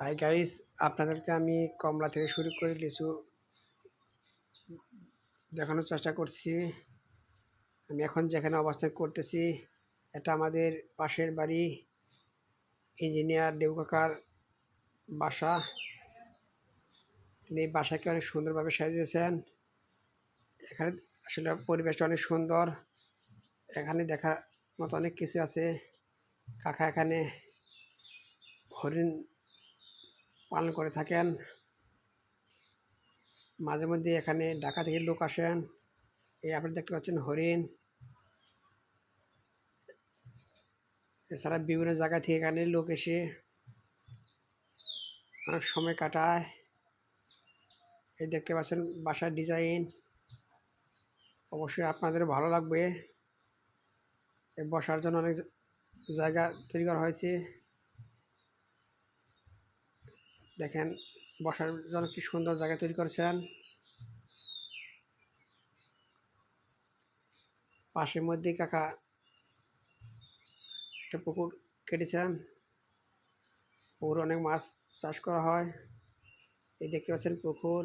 Hi guys আপনাদেরকে আমি কমলা থেকে শুরু করে লিচু দেখানোর চেষ্টা করছি। আমি এখন যেখানে অবস্থান করতেছি, এটা আমাদের পাশের বাড়ি। ইঞ্জিনিয়ার দেবু কাকার বাসা। তিনি বাসাকে অনেক সুন্দরভাবে সাজিয়েছেন। এখানে আসলে পরিবেশটা অনেক সুন্দর। এখানে দেখার মতো অনেক কিছু আছে। কাকা এখানে হরিণ পালন করে থাকেন। মাঝে মধ্যে এখানে ঢাকা থেকে লোক আসেন। এই আপনি দেখতে পাচ্ছেন হরিণ। এছাড়া বিভিন্ন জায়গা থেকে এখানে লোক এসে অনেক সময় কাটায়। এই দেখতে পাচ্ছেন বাসার ডিজাইন। অবশ্যই আপনাদের ভালো লাগবে। বসার জন্য অনেক জায়গা তৈরি করা হয়েছে। দেখেন, বসার জন্য কি সুন্দর জায়গা তৈরি করেছেন। পাশের মধ্যে কাকা একটা পুকুর কেটেছেন। পুকুর অনেক মাছ চাষ করা হয়। এই দেখতে পাচ্ছেন পুকুর।